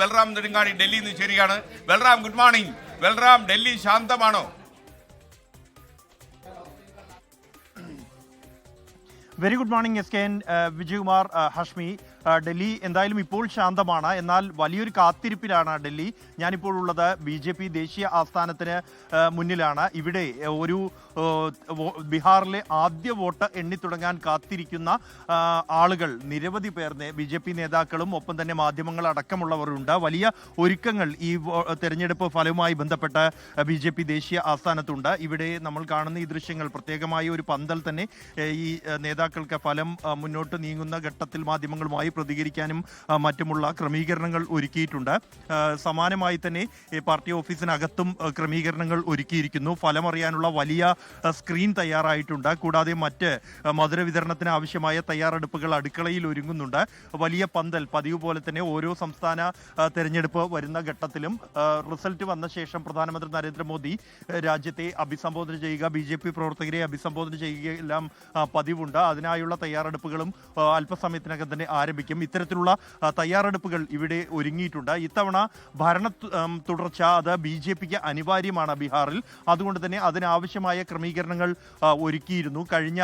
ബൽറാം നെടുങ്ങാടി ഡൽഹിയിൽ നിന്ന് ചേരുകയാണ്. Balram good morning Balram Delhi ശാന്തമാണോ? Very good morning S K N Vijayakumar Hashmi. Delhi എന്തായാലും ഇപ്പോൾ ശാന്തമാണ്. എന്നാൽ വലിയൊരു കാത്തിരിപ്പിലാണ് ഡൽഹി. ഞാനിപ്പോൾ ഉള്ളത് ബി ജെ പി ദേശീയ ആസ്ഥാനത്തിന് മുന്നിലാണ്. ഇവിടെ ഒരു ബീഹാറിലെ ആദ്യ വോട്ട് എണ്ണിത്തുടങ്ങാൻ കാത്തിരിക്കുന്ന ആളുകൾ നിരവധി പേർ ബി ജെ പി നേതാക്കളും ഒപ്പം തന്നെ മാധ്യമങ്ങൾ അടക്കമുള്ളവരുണ്ട്. വലിയ ഒരുക്കങ്ങൾ ഈ തെരഞ്ഞെടുപ്പ് ഫലവുമായി ബന്ധപ്പെട്ട് ബി ജെ പി ദേശീയ ആസ്ഥാനത്തുണ്ട്. ഇവിടെ നമ്മൾ കാണുന്ന ഈ ദൃശ്യങ്ങൾ പ്രത്യേകമായ ഒരു പന്തൽ തന്നെ ഈ ഏ, നേതാക്കൾക്ക് ഫലം മുന്നോട്ട് നീങ്ങുന്ന ഘട്ടത്തിൽ മാധ്യമങ്ങളുമായി പ്രതികരിക്കാനും മറ്റുമുള്ള ക്രമീകരണങ്ങൾ ഒരുക്കിയിട്ടുണ്ട്. സമാനമായി തന്നെ പാർട്ടി ഓഫീസിനകത്തും ക്രമീകരണങ്ങൾ ഒരുക്കിയിരിക്കുന്നു. ഫലമറിയാനുള്ള വലിയ സ്ക്രീൻ തയ്യാറായിട്ടുണ്ട്. കൂടാതെ മറ്റ് മധുര വിതരണത്തിന് ആവശ്യമായ തയ്യാറെടുപ്പുകൾ അടുക്കളയിൽ ഒരുങ്ങുന്നുണ്ട്. വലിയ പന്തൽ പതിവ് പോലെ തന്നെ ഓരോ സംസ്ഥാന തെരഞ്ഞെടുപ്പ് വരുന്ന ഘട്ടത്തിലും റിസൾട്ട് വന്ന ശേഷം പ്രധാനമന്ത്രി നരേന്ദ്രമോദി രാജ്യത്തെ അഭിസംബോധന ചെയ്യുക ബി പ്രവർത്തകരെ അഭിസംബോധന ചെയ്യുക എല്ലാം അത് പതിവുണ്ട്. അതിനായുള്ള തയ്യാറെടുപ്പുകളും അല്പസമയത്തിനകം തന്നെ ആരംഭിക്കും. ഇത്തരത്തിലുള്ള തയ്യാറെടുപ്പുകൾ ഇവിടെ ഒരുങ്ങിയിട്ടുണ്ട്. ഇത്തവണ ഭരണ തുടർച്ച അത് ബി ജെ പിക്ക് അനിവാര്യമാണ് ബീഹാറിൽ. അതുകൊണ്ട് തന്നെ അതിനാവശ്യമായ ക്രമീകരണങ്ങൾ ഒരുക്കിയിരുന്നു. കഴിഞ്ഞ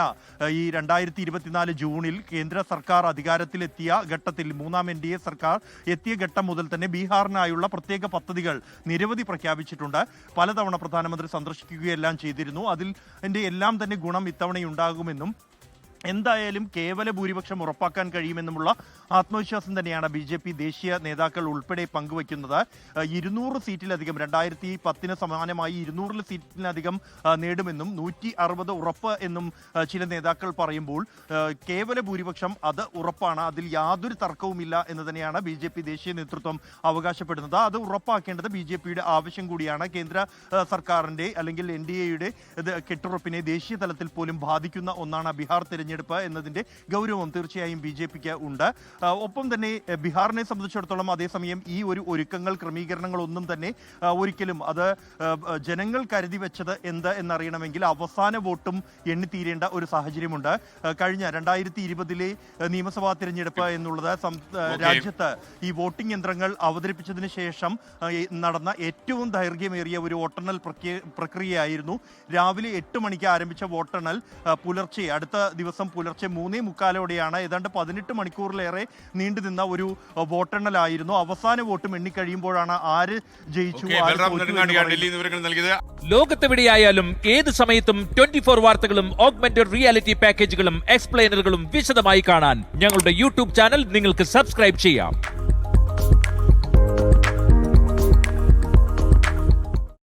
ഈ രണ്ടായിരത്തി ഇരുപത്തിനാല് ജൂണിൽ കേന്ദ്ര സർക്കാർ അധികാരത്തിലെത്തിയ ഘട്ടത്തിൽ മൂന്നാം എൻ ഡി എ സർക്കാർ എത്തിയ ഘട്ടം മുതൽ തന്നെ ബീഹാറിനായുള്ള പ്രത്യേക പദ്ധതികൾ നിരവധി പ്രഖ്യാപിച്ചിട്ടുണ്ട്. പലതവണ പ്രധാനമന്ത്രി സന്ദർശിക്കുകയെല്ലാം ചെയ്തിരുന്നു. അതിൽ എല്ലാം തന്നെ ഗുണം ഇത്തവണയുണ്ടാകുമെന്നും എന്തായാലും കേവല ഭൂരിപക്ഷം ഉറപ്പാക്കാൻ കഴിയുമെന്നുമുള്ള ആത്മവിശ്വാസം തന്നെയാണ് ബി ജെ പി ദേശീയ നേതാക്കൾ ഉൾപ്പെടെ പങ്കുവയ്ക്കുന്നത്. ഇരുന്നൂറ് സീറ്റിലധികം രണ്ടായിരത്തി പത്തിന് സമാനമായി ഇരുന്നൂറിൽ സീറ്റിലധികം നേടുമെന്നും നൂറ്റി അറുപത് ഉറപ്പ് എന്നും ചില നേതാക്കൾ പറയുമ്പോൾ കേവല ഭൂരിപക്ഷം അത് ഉറപ്പാണ് അതിൽ യാതൊരു തർക്കവുമില്ല എന്ന് തന്നെയാണ് ബി ജെ പി ദേശീയ നേതൃത്വം അവകാശപ്പെടുന്നത്. അത് ഉറപ്പാക്കേണ്ടത് ബി ജെ പിയുടെ ആവശ്യം കൂടിയാണ്. കേന്ദ്ര സർക്കാരിന്റെ അല്ലെങ്കിൽ എൻ ഡി എയുടെ കെട്ടുറപ്പിനെ ദേശീയ തലത്തിൽ പോലും ബാധിക്കുന്ന ഒന്നാണ് ബീഹാർ തെരഞ്ഞെടുപ്പ്. എന്നതിന്റെ ഗൗരവം തീർച്ചയായും ബി ജെ പിക്ക് ഉണ്ട്. ഒപ്പം തന്നെ ബീഹാറിനെ സംബന്ധിച്ചിടത്തോളം അതേസമയം ഈ ഒരു ഒരുക്കങ്ങൾ ക്രമീകരണങ്ങൾ ഒന്നും തന്നെ ഒരിക്കലും അത് ജനങ്ങൾ കരുതി വെച്ചത് എന്ത് എന്നറിയണമെങ്കിൽ അവസാന വോട്ടും എണ്ണിത്തീരേണ്ട ഒരു സാഹചര്യമുണ്ട്. കഴിഞ്ഞ രണ്ടായിരത്തി ഇരുപതിലെ നിയമസഭാ തിരഞ്ഞെടുപ്പ് എന്നുള്ളത് രാജ്യത്ത് ഈ വോട്ടിംഗ് യന്ത്രങ്ങൾ അവതരിപ്പിച്ചതിന് ശേഷം നടന്ന ഏറ്റവും ദൈർഘ്യമേറിയ ഒരു വോട്ടെണ്ണൽ പ്രക്രിയ- പ്രക്രിയയായിരുന്നു. രാവിലെ എട്ട് മണിക്ക് ആരംഭിച്ച വോട്ടെണ്ണൽ പുലർച്ചെ അടുത്ത ദിവസം പുലർച്ചെ മൂന്നേ മുക്കാലോടെയാണ് ഏതാണ്ട് പതിനെട്ട് മണിക്കൂറിലേറെ നീണ്ടു നിന്ന ഒരു വോട്ടെണ്ണലായിരുന്നു. അവസാന വോട്ടും എണ്ണിക്കഴിയുമ്പോഴാണ് ആര് ജയിച്ചു ലോകത്തെവിടെയായാലും ഏത് സമയത്തും ട്വന്റി ഫോർ വാർത്തകളും ഓഗ്മെന്റഡ് റിയാലിറ്റി പാക്കേജുകളും എക്സ്പ്ലെയിനറുകളും വിശദമായി കാണാൻ ഞങ്ങളുടെ യൂട്യൂബ് ചാനൽ നിങ്ങൾക്ക് സബ്സ്ക്രൈബ് ചെയ്യാം.